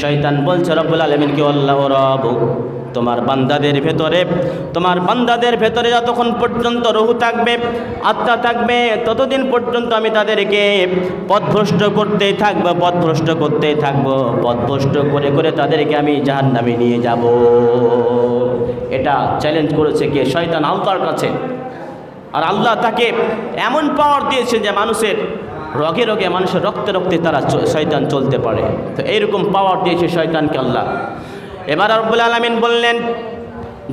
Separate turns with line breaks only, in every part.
শয়তান তোমার বান্দাদের ভেতরে, তোমার বান্দাদের ভেতরে যতক্ষণ পর্যন্ত রহু থাকবে, আত্মা থাকবে, ততদিন পর্যন্ত আমি তাদেরকে পথভ্রষ্ট করতেই থাকব, পথভ্রষ্ট করতেই থাকব, পথভ্রষ্ট করে করে তাদেরকে আমি জাহান্নামে নিয়ে যাব। এটা চ্যালেঞ্জ করেছে কে? শয়তান আল্লাহর কাছে। আর আল্লাহ তাকে এমন পাওয়ার দিয়েছে যে মানুষের রগে রগে মানুষের রক্তে রক্তে তারা শয়তান চলতে পারে। তো এইরকম পাওয়ার দিয়েছে শয়তানকে আল্লাহ। এবার রব্বুল আলমিন বললেন,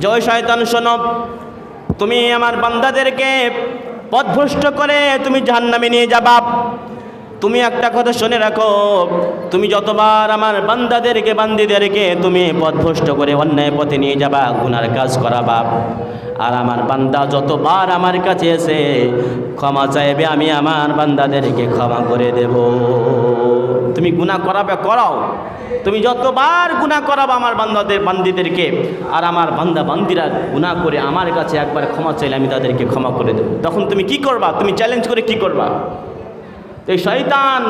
জয় শয়তান শোনব তুমি আমার বান্দাদেরকে পথভ্রষ্ট করে তুমি জাহান্নামে নিয়ে যাবা। তুমি একটা কথা শুনে রাখো, তুমি যতবার আমার বান্দাদেরকে, বান্দিদেরকে তুমি পথভ্রষ্ট করে অন্যায় পথে নিয়ে যাবা, গুনার কাজ করাবা। আর আমার বান্দা যতবার আমার কাছে এসে ক্ষমা চাইবে, আমি আমার বান্দাদেরকে ক্ষমা করে দেব। তুমি গুনাহ করাবে, করাও। তুমি যতবার গুনাহ করাবো আমার বান্দাদের, বান্দিদেরকে, আর আমার বান্দা, বান্দিরা গুনাহ করে আমার কাছে একবার ক্ষমা চাইলে আমি তাদেরকে ক্ষমা করে দেবো। তখন তুমি কি করবা? তুমি চ্যালেঞ্জ করে কি করবা? এই শয়তান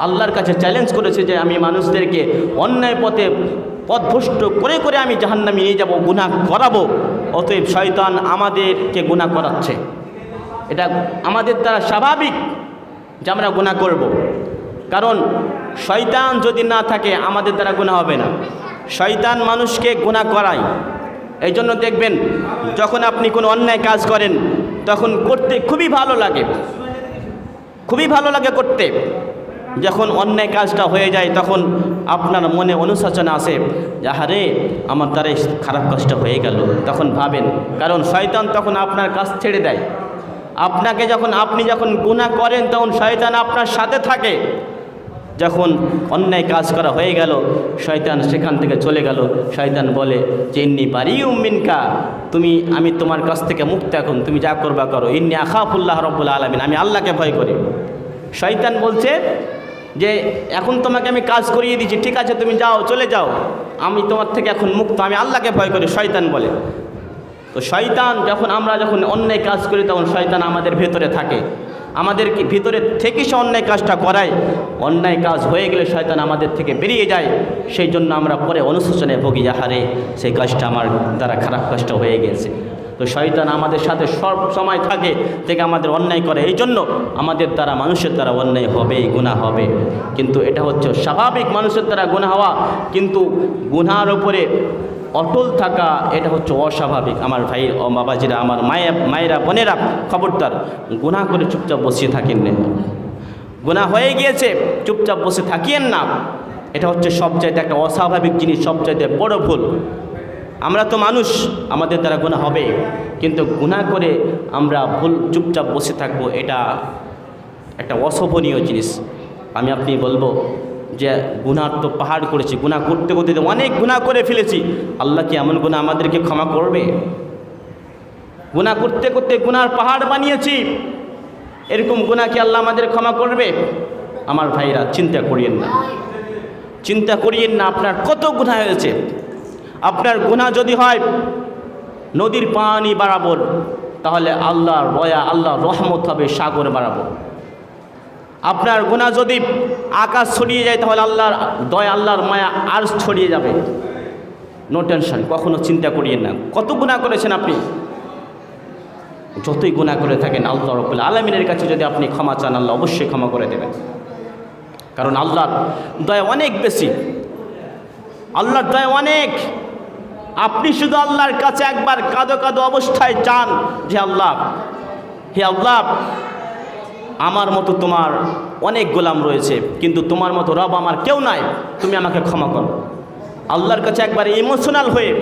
আল্লাহর কাছে চ্যালেঞ্জ করেছে যে আমি মানুষদেরকে অন্যায় পথে পথভ্রষ্ট করে করে আমি জাহান্নামে নিয়ে যাব গুণা করাবো। অতএব শয়তান আমাদেরকে গুনাহ করাচ্ছে। এটা আমাদের দ্বারা স্বাভাবিক যে আমরা গুনাহ করব। কারণ শয়তান যদি না থাকে, আমাদের দ্বারা গুণা হবে না। শয়তান মানুষকে গুনাহ করায়। এই জন্য দেখবেন, যখন আপনি কোনো অন্যায় কাজ করেন, তখন করতে খুবই ভালো লাগে। খুবই ভালো লাগে করতে। যখন অন্যায় কাজটা হয়ে যায়, তখন আপনার মনে অনুশোচনা আসে যে আহারে আমার দ্বারা খারাপ কাজটা হয়ে গেল। তখন ভাবেন, কারণ শয়তান তখন আপনার কাজ ছেড়ে দেয়। আপনাকে যখন, আপনি যখন গুণা করেন, তখন শয়তান আপনার সাথে থাকে। যখন অন্যায় কাজ করা হয়ে গেল, শয়তান সেখান থেকে চলে গেল। শয়তান বলে, যে ইন্নি পারি উম্মিনকা তুমি, আমি তোমার কাছ থেকে মুক্ত এখন, তুমি যা করবা করো। ইন্নি আখাফুল্লাহ রব্বুল আলমিন, আমি আল্লাহকে ভয় করি। শয়তান বলছে যে, এখন তোমাকে আমি কাজ করিয়ে দিচ্ছি ঠিক আছে, তুমি যাও, চলে যাও। আমি তোমার থেকে এখন মুক্ত, আমি আল্লাহকে ভয় করি, শয়তান বলে। তো শয়তান, যখন আমরা যখন অন্যায় কাজ করি, তখন শয়তান আমাদের ভেতরে থাকে। আমাদের ভিতরে থেকে সে অন্যায় কাজটা করায়। অন্যায় কাজ হয়ে গেলে শয়তান আমাদের থেকে বেরিয়ে যায়। সেই জন্য আমরা পরে অনুশোচনে ভুগি হারে সেই কাজটা আমার দ্বারা খারাপ কাজটা হয়ে গেছে। তো শয়তান আমাদের সাথে সব সময় থাকে, থেকে আমাদের অন্যায় করে। এই জন্য আমাদের দ্বারা, মানুষের দ্বারা অন্যায় হবে, গুনাহ হবে। কিন্তু এটা হচ্ছে স্বাভাবিক মানুষের দ্বারা গুনাহ হওয়া। কিন্তু গুনার উপরে অটল থাকা, এটা হচ্ছে অস্বাভাবিক। আমার ভাই ও বাবাজিরা, আমার মায়া, মায়েরা, বোনেরা, খবরদার, গুনাহ করে চুপচাপ বসিয়ে থাকেন না। গুনাহ হয়ে গিয়েছে, চুপচাপ বসে থাকিয়েন না। এটা হচ্ছে সবচাইতে একটা অস্বাভাবিক জিনিস, সবচাইতে বড় ভুল। আমরা তো মানুষ, আমাদের দ্বারা গুণা হবে। কিন্তু গুনাহ করে আমরা ভুল, চুপচাপ বসে থাকব, এটা একটা অশোভনীয় জিনিস। আমি আপনি বলব যে গুনার তো পাহাড় করেছি গুণা করতে করতে অনেক গুণা করে ফেলেছি। আল্লাহ কি এমন গুণা আমাদেরকে ক্ষমা করবে? গুনাহ করতে করতে গুনার পাহাড় বানিয়েছি। এরকম গুণা কি আল্লাহ আমাদের ক্ষমা করবে? আমার ভাইরা, চিন্তা করিয়েন না। চিন্তা করিয়েন না, আপনার কত গুণা হয়েছে। আপনার গুণা যদি হয়, নদীর পানি বাড়াবর তাহলে আল্লাহর বয়া আল্লাহর রহমত হবে, সাগর বাড়াবো। আপনার গুনাহ যদি আকাশ ছড়িয়ে যায়, তাহলে আল্লাহর দয়া, আল্লাহর মায়া আর ছড়িয়ে যাবে। নো টেনশন কখনো চিন্তা করিয়েন না। কত গুনাহ করেছেন আপনি? যতই গুনাহ করে থাকেন, আল্লাহ রব্বুল আলমিনের কাছে যদি আপনি ক্ষমা চান, আল্লাহ অবশ্যই ক্ষমা করে দেবেন। কারণ আল্লাহর দয়া অনেক বেশি। আল্লাহর দয়া অনেক। আপনি শুধু আল্লাহর কাছে একবার কাঁদো কাঁদো অবস্থায় চান যে, আল্লাহ, হে আল্লাহ আমার মতো তোমার অনেক গোলাম রয়েছে, কিন্তু তোমার মতো রব আমার কেউ নাই, তুমি আমাকে ক্ষমা করো। আল্লাহর কাছে একবার ইমোশনাল হয়ে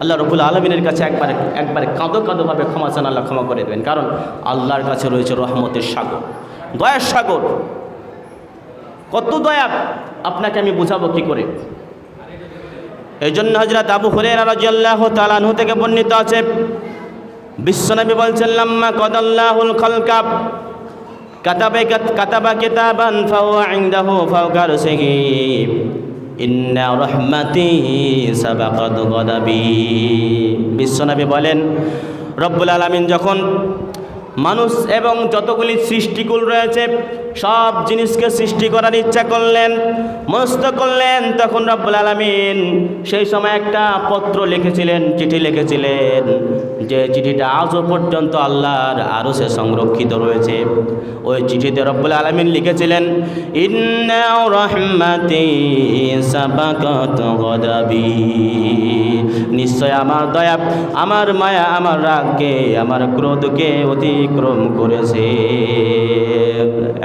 আল্লাহ রবুল আলমিনের কাছে একবার, একবারে কাঁদো কাঁদোভাবে ক্ষমা চান, আল্লাহ ক্ষমা করে দেবেন। কারণ আল্লাহর কাছে রয়েছে রহমতের সাগর, দয়ার সাগর। কত দয়া, আপনাকে আমি বুঝাবো কি করে? এই জন্য হজরত আবু তাআলা আনহু থেকে বর্ণিত আছে, বিশ্বনবী বলছেন, লাম্মা কদাল্লাহুল খালকা। কাতাবে কাতাবা কিতাবান ফাহুয়া ইনদাহু ফাওকা রুসিহি ইন্না রাহমাতি সাবাকাত গাদাবি বিশ্বনবী বলেন, রব্বুল আলামিন যখন মানুষ এবং যতগুলি সৃষ্টিকুল রয়েছে, সব জিনিসকে সৃষ্টি করার ইচ্ছা করলেন, মনস্থ করলেন, তখন রব্বুল আলমিন সেই সময় একটা পত্র লিখেছিলেন, চিঠি লিখেছিলেন। যে চিঠিটা আজও পর্যন্ত আল্লাহর আরও সে সংরক্ষিত রয়েছে। ওই চিঠিতে রব্বুল আলমিন লিখেছিলেন নিশ্চয় আমার দয়া, আমার মায়া, আমার রাগকে, আমার ক্রোধকে অতিক্রম করেছে।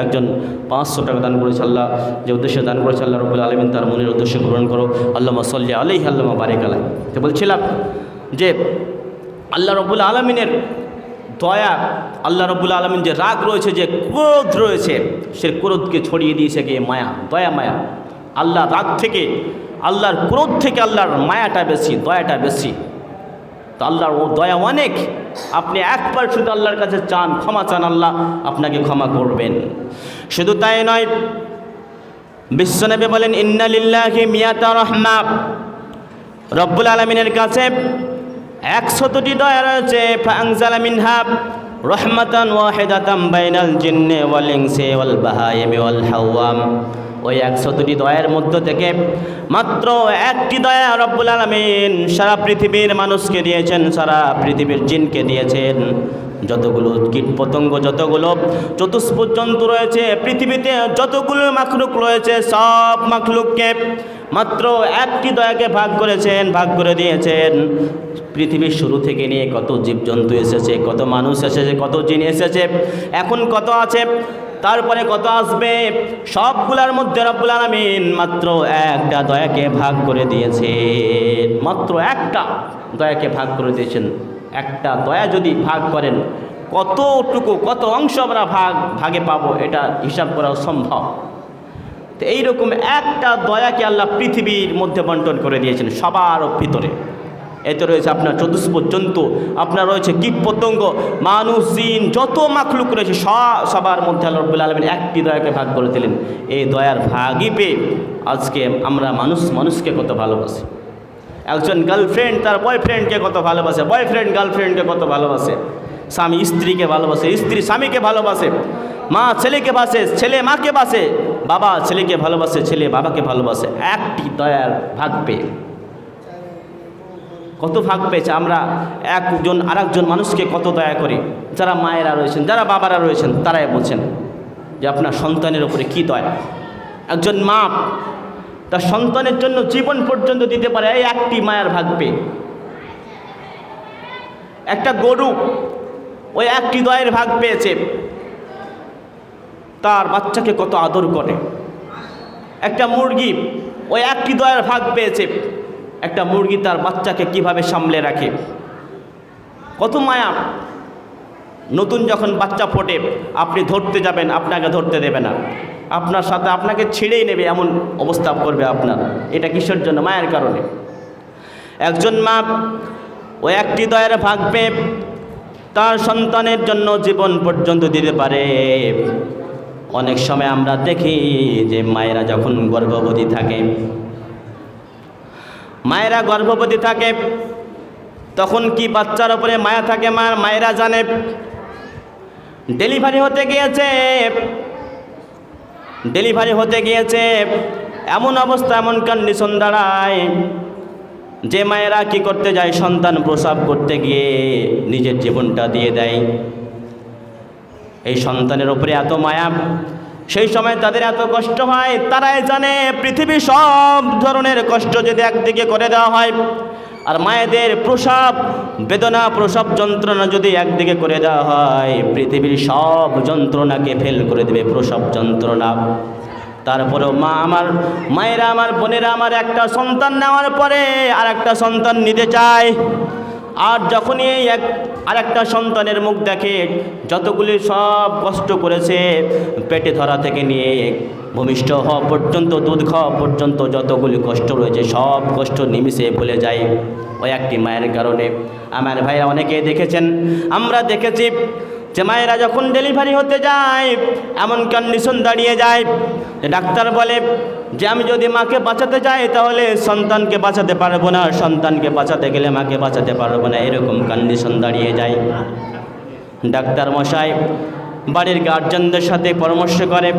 একজন পাঁচশো টাকা দান করেছে আল্লাহ, যে উদ্দেশ্যে দান করেছে আল্লাহ রবুল আলমিন, তার মনের উদ্দেশ্য পূরণ করো। আল্লাহ সল্লি আলহি আল্লাহ বারেক আলাই তো বলছিলাম যে আল্লাহ রবুল আলমিনের দয়া, আল্লাহ রবুল আলমিন যে রাগ রয়েছে, যে ক্রোধ রয়েছে, সে ক্রোধকে ছড়িয়ে দিয়েছে গিয়ে মায়া, দয়া মায়া। আল্লাহ রাগ থেকে, আল্লাহর ক্রোধ থেকে আল্লাহর মায়াটা বেশি, দয়াটা বেশি। তো আল্লাহর ও দয়া অনেক। আপনি একবার শুধু আল্লাহর কাছে চান, ক্ষমা চান, আল্লাহ আপনাকে ক্ষমা করবেন। শুধু তাই নয় বিশ্বনবী বলেন, ইন্নালিল্লাহি মিয়াতা রহমা রব্বুল আলমিনের কাছে একশতটি দয়া রয়েছে। ফাংজালা মিনহা রহমাতান ওয়াহিদাতাম বাইনাল জিন্নে ওয়াল ইনসি ওয়াল বাহাইমি ওয়াল হাওয়াম। ওই একশতটি দয়ার মধ্য থেকে মাত্র একটি দয়া রব্বুল আলমিন সারা পৃথিবীর মানুষকে দিয়েছেন, সারা পৃথিবীর জিনকে দিয়েছেন। যতগুলো কীট পতঙ্গ যতগুলো চতুষ্পদ জন্তু রয়েছে, পৃথিবীতে যতগুলো মাখলুক রয়েছে, সব মাখলুককে মাত্র একটি দয়াকে ভাগ করেছেন, ভাগ করে দিয়েছেন। পৃথিবীর শুরু থেকে নিয়ে কত জীবজন্তু এসেছে, কত মানুষ এসেছে, কত জিন এসেছে, এখন কত আছে, তারপরে কত আসবে, সবগুলার মধ্যে রব্বুল আলমিন মাত্র একটা দয়াকে ভাগ করে দিয়েছেন, মাত্র একটা দয়াকে ভাগ করে দিয়েছেন। একটা দয়া যদি ভাগ করেন, কতটুকু, কত অংশ আমরা ভাগ, ভাগে পাবো, এটা হিসাব করা সম্ভব। তো এইরকম একটা দয়াকে আল্লাহ পৃথিবীর মধ্যে বন্টন করে দিয়েছেন, সবার ভিতরে। এতে রয়েছে আপনার চতুষ্প জন্তু আপনার রয়েছে কীট পতঙ্গ মানুষ, জিন, যত মাখলুক রয়েছে, সব সবার মধ্যে আল্লাহ রব্বুল আলমিন একটি দয়াকে ভাগ করে দিলেন। এই দয়ার ভাগই পেয়ে আজকে আমরা মানুষ, মানুষকে কত ভালোবাসি। একজন গার্লফ্রেন্ড তার বয়ফ্রেন্ডকে কত ভালোবাসে? বয়ফ্রেন্ড গার্লফ্রেন্ডকে কত ভালোবাসে? স্বামী স্ত্রীকে ভালোবাসে, স্ত্রী স্বামীকে ভালোবাসে, মা ছেলেকে বাসে, ছেলে মাকে বাসে, বাবা ছেলেকে ভালোবাসে, ছেলে বাবাকে ভালোবাসে। একটি দয়ার ভাগ পেয়ে। কত ভাগ পেয়েছে? আমরা একজন আরেকজন মানুষকে কত দয়া করি? যারা মায়েরা রয়েছেন, যারা বাবারা রয়েছেন, তারাই বলছেন যে আপনার সন্তানের উপরে কী দয়া? একজন মা তার সন্তানের জন্য জীবন পর্যন্ত দিতে পারে এই একটি মায়ার ভাগ পেয়ে একটা গরু ওই একটি দয়ের ভাগ পেয়েছে। তার বাচ্চাকে কত আদর করে। একটা মুরগি ওই একটি দয়ের ভাগ পেয়েছে। একটা মুরগি তার বাচ্চাকে কীভাবে সামলে রাখে। কত মায়া। নতুন যখন বাচ্চা ফোটে, আপনি ধরতে যাবেন, আপনাকে ধরতে দেবে না। আপনার সাথে আপনাকে ছেড়েই নেবে, এমন অবস্থা করবে আপনার। এটা কিসের জন্য? মায়ের কারণে। একজন মা ও একটি দয়ের ভাগ তার সন্তানের জন্য জীবন পর্যন্ত দিতে পারে। অনেক সময় আমরা দেখি যে মায়েরা যখন গর্ভবতী থাকে, মায়েরা গর্ভবতী থাকে, তখন কি বাচ্চার ওপরে মায়া থাকে? মায়ের মায়েরা জানে ডেলিভারি হতে গিয়েছে। ডেলিভারি হতে গিয়েছে। এমন অবস্থা, এমন কন্ডিশন দাঁড়ায়। যে মায়েরা কি করতে যায়, সন্তান প্রসাব করতে গিয়ে নিজের জীবনটা দিয়ে দেয়। এই সন্তানের ওপরে এত মায়া। সেই সময় তাদের এত কষ্ট হয়। তারাই জানে পৃথিবী সব ধরনের কষ্ট যদি একদিকে করে দেওয়া হয় আর মায়েদের প্রসব, বেদনা, প্রসব যন্ত্রণা যদি একদিকে করে দেওয়া হয়, পৃথিবীর সব যন্ত্রণাকে ফেল করে দেবে প্রসব যন্ত্রণা। তারপরেও মা আমার, মায়েরা আমার, বোনেরা আমার, একটা সন্তান নেওয়ার পরে আর একটা সন্তান নিতে চায়। আর যখনই এক, আরেকটা সন্তানের মুখ দেখে যতগুলি সব কষ্ট করেছে, পেটে ধরা থেকে নিয়ে ভূমিষ্ঠ হওয়া পর্যন্ত, দুধ খাওয়া পর্যন্ত যতগুলি কষ্ট রয়েছে, সব কষ্ট নিমিশে ভুলে যায় ওই একটি মায়ের কারণে। আমার ভাইরা অনেকেই দেখেছেন, আমরা দেখেছি যে মায়েরা যখন ডেলিভারি হতে যায়, এমন কন্ডিশন দাঁড়িয়ে যায়, ডাক্তার বলে যে আমি যদি মাকে বাঁচাতে চাই, তাহলে সন্তানকে বাঁচাতে পারব না, সন্তানকে বাঁচাতে গেলে মাকে বাঁচাতে পারব না, এরকম কন্ডিশন দাঁড়িয়ে যায়। ডাক্তার মশাই, বাড়ির গার্জেনদের সাথে পরামর্শ করে।